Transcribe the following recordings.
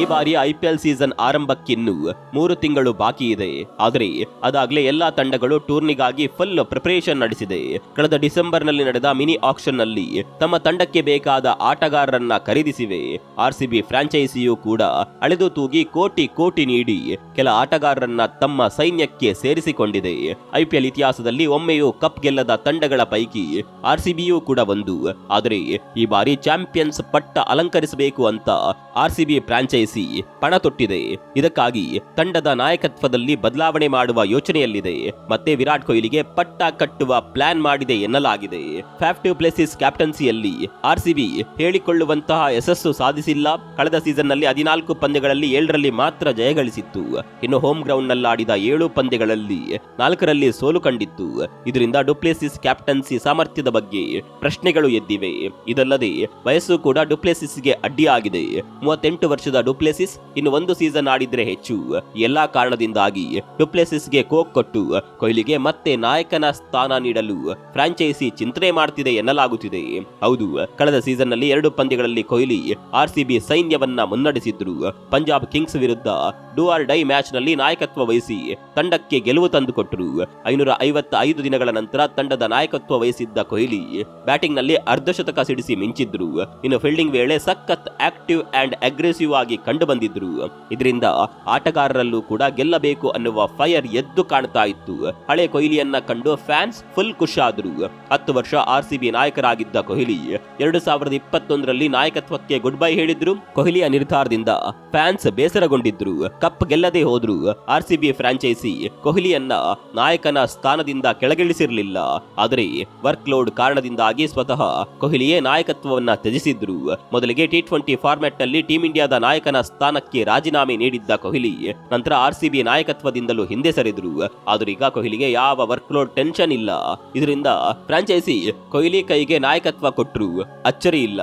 ಈ ಬಾರಿ IPL season ಆರಂಭಕ್ಕಿನ್ನು ಮೂರು ತಿಂಗಳು ಬಾಕಿ ಇದೆ. ಆದರೆ ಅದಾಗಲೇ ಎಲ್ಲಾ ತಂಡಗಳು ಟೂರ್ನಿಗಾಗಿ ಫುಲ್ ಪ್ರಿಪರೇಷನ್ ನಡೆಸಿದೆ. ಕಳೆದ ಡಿಸೆಂಬರ್ನಲ್ಲಿ ನಡೆದ ಮಿನಿ ಆಕ್ಷನ್ನಲ್ಲಿ ತಮ್ಮ ತಂಡಕ್ಕೆ ಬೇಕಾದ ಆಟಗಾರರನ್ನ ಖರೀದಿಸಿವೆ. ಆರ್ಸಿಬಿ ಫ್ರಾಂಚೈಸಿಯು ಕೂಡ ಅಳೆದು ತೂಗಿ ಕೋಟಿ ಕೋಟಿ ನೀಡಿ ಕೆಲ ಆಟಗಾರರನ್ನ ತಮ್ಮ ಸೈನ್ಯಕ್ಕೆ ಸೇರಿಸಿಕೊಂಡಿದೆ. ಐಪಿಎಲ್ ಇತಿಹಾಸದಲ್ಲಿ ಒಮ್ಮೆಯೂ ಕಪ್ ಗೆಲ್ಲದ ತಂಡಗಳ ಪೈಕಿ ಆರ್ಸಿಬಿಯೂ ಕೂಡ ಒಂದು. ಆದರೆ ಈ ಬಾರಿ ಚಾಂಪಿಯನ್ಸ್ ಪಟ್ಟ ಅಲಂಕರಿಸಬೇಕು ಅಂತ ಆರ್ಸಿಬಿ ಫ್ರಾಂಚೈಸಿ ಪಣ ತೊಟ್ಟಿದೆ. ಇದಕ್ಕಾಗಿ ತಂಡದ ನಾಯಕತ್ವದಲ್ಲಿ ಬದಲಾವಣೆ ಮಾಡುವ ಯೋಚನೆಯಲ್ಲಿದೆ. ಮತ್ತೆ ವಿರಾಟ್ ಕೊಹ್ಲಿಗೆ ಪಟ್ಟ ಕಟ್ಟುವ ಪ್ಲಾನ್ ಮಾಡಿದೆ ಎನ್ನಲಾಗಿದೆ. ಫ್ಯಾಫ್ಟಿವ್ ಪ್ಲೇಸಿಸ್ ಕ್ಯಾಪ್ಟನ್ಸಿಯಲ್ಲಿ ಆರ್ಸಿಬಿ ಹೇಳಿಕೊಳ್ಳುವಂತಹ ಯಶಸ್ಸು ಸಾಧಿಸಿಲ್ಲ. ಕಳೆದ ಸೀಸನ್ನಲ್ಲಿ ಹದಿನಾಲ್ಕು ಪಂದ್ಯಗಳಲ್ಲಿ ಏಳರಲ್ಲಿ ಮಾತ್ರ ಜಯಗಳಿಸಿತ್ತು ಇನ್ನು ಹೋಮ್ ಗ್ರೌಂಡ್ ಆಡಿದ ಏಳು ಪಂದ್ಯಗಳಲ್ಲಿ ನಾಲ್ಕರಲ್ಲಿ ಸೋಲು ಕಂಡಿತ್ತು. ಇದರಿಂದ ಡುಪ್ಲೇಸಿಸ್ ಕ್ಯಾಪ್ಟನ್ಸಿ ಸಾಮರ್ಥ್ಯದ ಬಗ್ಗೆ ಪ್ರಶ್ನೆಗಳು ಎದ್ದಿವೆ. ಇದಲ್ಲದೆ ವಯಸ್ಸು ಕೂಡ ಡುಪ್ಲೆಸಿಸ್ಗೆ ಅಡ್ಡಿಯಾಗಿದೆ. ಮೂವತ್ತೆಂಟು ವರ್ಷದ ಡುಪ್ಲೆಸಿಸ್ ಇನ್ನು ಒಂದು ಸೀಸನ್ ಆಡಿದ್ರೆ ಹೆಚ್ಚು. ಎಲ್ಲಾ ಕಾರಣದಿಂದಾಗಿ ಡುಪ್ಲೆಸಿಸ್ಗೆ ಕೋಕ್ ಕೊಟ್ಟು ಕೊಹ್ಲಿಗೆ ಮತ್ತೆ ನಾಯಕನ ಸ್ಥಾನ ನೀಡಲು ಫ್ರಾಂಚೈಸಿ ಚಿಂತನೆ ಮಾಡ್ತಿದೆ ಎನ್ನಲಾಗುತ್ತಿದೆ. ಹೌದು, ಕಳೆದ ಸೀಸನ್ನಲ್ಲಿ ಎರಡು ಪಂದ್ಯಗಳಲ್ಲಿ ಕೊಹ್ಲಿ ಆರ್ಸಿಬಿ ಸೈನ್ಯವನ್ನ ಮುನ್ನಡೆಸಿದ್ರು. ಪಂಜಾಬ್ ಕಿಂಗ್ಸ್ ವಿರುದ್ಧ ಡೂ ಆರ್ ಡೈ ಮ್ಯಾಚ್ನಲ್ಲಿ ನಾಯಕತ್ವ ವಹಿಸಿ ತಂಡಕ್ಕೆ ಗೆಲುವು ತಂದುಕೊಟ್ಟರು. ಐನೂರ ಐವತ್ತ ಐದು ದಿನಗಳ ನಂತರ ತಂಡದ ನಾಯಕತ್ವ ವಹಿಸಿದ್ದ ಕೊಹ್ಲಿ ಬ್ಯಾಟಿಂಗ್ನಲ್ಲಿ ಅರ್ಧಶತಕ ಸಿಡಿಸಿ ಮಿಂಚಿದ್ರು. ಇನ್ನು ಫೀಲ್ಡಿಂಗ್ ವೇಳೆ ಸಖತ್ ಆಕ್ಟಿವ್ ಅಂಡ್ ಅಗ್ರೆಸಿವ್ ಆಗಿ ಕಂಡು ಬಂದಿದ್ರು ಇದರಿಂದ ಆಟಗಾರರಲ್ಲೂ ಕೂಡ ಗೆಲ್ಲಬೇಕು ಅನ್ನುವ ಫೈರ್ ಎದ್ದು ಕಾಣ್ತಾ ಇತ್ತು. ಹಳೆ ಕೊಹ್ಲಿಯನ್ನ ಕಂಡು ಫ್ಯಾನ್ಸ್ ಫುಲ್ ಖುಷಾದ್ರು ಹತ್ತು ವರ್ಷ ಆರ್ ಸಿ ನಾಯಕರಾಗಿದ್ದ ಕೊಹ್ಲಿ ಎರಡು ಸಾವಿರದ ಇಪ್ಪತ್ತೊಂದರಲ್ಲಿ ನಾಯಕತ್ವಕ್ಕೆ ಗುಡ್ ಬೈ ಹೇಳಿದ್ರು. ಕೊಹ್ಲಿಯ ನಿರ್ಧಾರದಿಂದ ಫ್ಯಾನ್ಸ್ ಬೇಸರಗೊಂಡಿದ್ರು. ಕಪ್ ಗೆಲ್ಲದೆ ಹೋದ್ರೂ ಆರ್ ಸಿ ಬಿ ಫ್ರಾಂಚೈಸಿ ಕೊಹ್ಲಿಯನ್ನ ನಾಯಕನ ಸ್ಥಾನದಿಂದ ಕೆಳಗಿಳಿಸಿರಲಿಲ್ಲ. ಆದರೆ ವರ್ಕ್ ಲೋಡ್ ಕಾರಣದಿಂದಾಗಿ ಸ್ವತಃ ಕೊಹ್ಲಿಯೇ ನಾಯಕತ್ವವನ್ನ ತ್ಯಜಿಸಿದ್ರು. ಮೊದಲಿಗೆ ಟಿ ಟ್ವೆಂಟಿ ಫಾರ್ಮ್ಯಾಟ್ನಲ್ಲಿ ಟೀಂ ಇಂಡಿಯಾದ ನಾಯಕನ ಸ್ಥಾನಕ್ಕೆ ರಾಜೀನಾಮೆ ನೀಡಿದ್ದ ಕೊಹ್ಲಿ ನಂತರ ಆರ್ ಸಿ ಬಿ ನಾಯಕತ್ವದಿಂದಲೂ ಹಿಂದೆ ಸರಿದ್ರು. ಆದ್ರೆ ಈಗ ಕೊಹ್ಲಿಗೆ ಯಾವ ವರ್ಕ್ ಲೋಡ್ ಟೆನ್ಷನ್ ಇಲ್ಲ. ಇದರಿಂದ ಫ್ರಾಂಚೈಸಿ ಕೊಹ್ಲಿ ಕೈಗೆ ನಾಯಕತ್ವ ಕೊಟ್ಟರು ಅಚ್ಚರಿ ಇಲ್ಲ.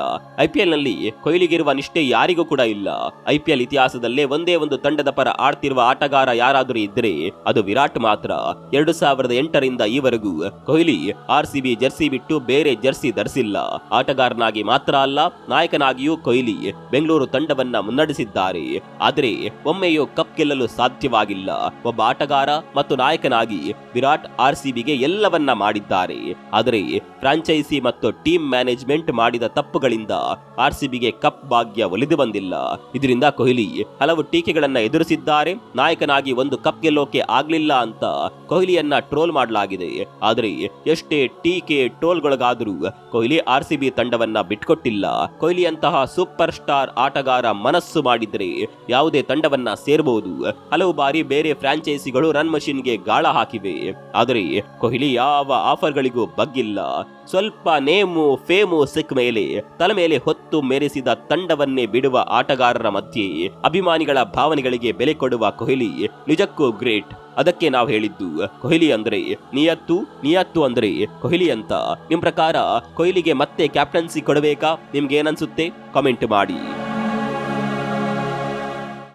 ಐಪಿಎಲ್ನಲ್ಲಿ ಕೊಹ್ಲಿಗಿರುವ ನಿಷ್ಠೆ ಯಾರಿಗೂ ಕೂಡ ಇಲ್ಲ. ಐಪಿಎಲ್ ಇತಿಹಾಸದಲ್ಲೇ ಒಂದೇ ಒಂದು ತಂಡದ ಪರ ಆಡ್ತಿರುವ ಆಟಗಾರ ಯಾರಾದರೂ ಇದ್ರೆ ಅದು ವಿರಾಟ್ ಮಾತ್ರ. ಎರಡು ಸಾವಿರದ ಎಂಟರಿಂದ ಈವರೆಗೂ ಕೊಹ್ಲಿ ಆರ್ ಸಿಬಿ ಜರ್ಸಿ ಬಿಟ್ಟು ಬೇರೆ ಜರ್ಸಿ ಧರಿಸಿಲ್ಲ. ಆಟಗಾರನಾಗಿ ಮಾತ್ರ ಅಲ್ಲ, ನಾಯಕನಾಗಿಯೂ ಕೊಹ್ಲಿ ಬೆಂಗಳೂರು ತಂಡವನ್ನ ಮುನ್ನಡೆಸಿದ್ದಾರೆ. ಆದರೆ ಒಮ್ಮೆಯೂ ಕಪ್ ಗೆಲ್ಲಲು ಸಾಧ್ಯವಾಗಿಲ್ಲ. ಒಬ್ಬ ಆಟಗಾರ ಮತ್ತು ನಾಯಕನಾಗಿ ವಿರಾಟ್ ಆರ್ ಸಿಬಿಗೆ ಎಲ್ಲವನ್ನ ಮಾಡಿದ್ದಾರೆ. ಆದರೆ ಫ್ರಾಂಚೈಸಿ ಮತ್ತು ಟೀಮ್ ಮ್ಯಾನೇಜ್ಮೆಂಟ್ ಮಾಡಿದ ತಪ್ಪುಗಳಿಂದ ಆರ್ ಸಿಬಿಗೆ ಕಪ್ ಭಾಗ್ಯ ಒಲಿದು ಬಂದಿಲ್ಲ. ಇದರಿಂದ ಕೊಹ್ಲಿ ಹಲವು ಟೀಕೆಗಳನ್ನ ಎದುರಿಸಿದ್ದಾರೆ ನಾಯಕನಾಗಿ ಒಂದು ಕಪ್ ಗೆಲ್ಲೋಕೆ ಆಗ್ಲಿಲ್ಲ ಅಂತ ಕೊಹ್ಲಿಯನ್ನ ಟ್ರೋಲ್ ಮಾಡಲಾಗಿದೆ. ಆದರೆ ಎಷ್ಟೇ ಟೀಕೆ ಟ್ರೋಲ್ಗೊಳಗಾದರೂ ಕೊಹ್ಲಿ ಆರ್ ಸಿ ಬಿ ತಂಡವನ್ನ ಬಿಟ್ಕೊಟ್ಟಿಲ್ಲ. ಕೊಹ್ಲಿಯಂತಹ ಸೂಪರ್ ಸ್ಟಾರ್ ಆಟಗಾರ ಮನಸ್ಸು ಮಾಡಿದ್ರೆ ಯಾವುದೇ ತಂಡವನ್ನ ಸೇರಬಹುದು ಹಲವು ಬಾರಿ ಬೇರೆ ಫ್ರಾಂಚೈಸಿಗಳು ರನ್ ಮಷಿನ್ಗೆ ಗಾಳ ಹಾಕಿವೆ. ಆದರೆ ಕೊಹ್ಲಿ ಯಾವ ಆಫರ್ಗಳಿಗೂ ಬಗ್ಗಿಲ್ಲ. ಸ್ವಲ್ಪ ನೇಮು ಫೇಮು ಸಿಕ್ಕ ಮೇಲೆ ತಲೆ ಮೇಲೆ ಹೊತ್ತು ಮೆರೆಸಿದ ತಂಡವನ್ನೇ ಬಿಡುವ ಆಟಗಾರರ ಮಧ್ಯೆ ಅಭಿಮಾನಿಗಳ ಭಾವನೆಗಳಿಗೆ ಬೆಲೆ ಕೊಡುವ ಕೊಹ್ಲಿ ನಿಜಕ್ಕೂ ಗ್ರೇಟ್. ಅದಕ್ಕೆ ನಾವು ಹೇಳಿದ್ದು, ಕೊಹ್ಲಿ ಅಂದ್ರೆ ನಿಯತ್ತು ನಿಯತ್ತು ಅಂದ್ರೆ ಕೊಹ್ಲಿ ಅಂತ. ನಿಮ್ ಪ್ರಕಾರ ಕೊಹ್ಲಿಗೆ ಮತ್ತೆ ಕ್ಯಾಪ್ಟನ್ಸಿ ಕೊಡಬೇಕಾ? ನಿಮ್ಗೆ ಏನನ್ಸುತ್ತೆ ಕಾಮೆಂಟ್ ಮಾಡಿ.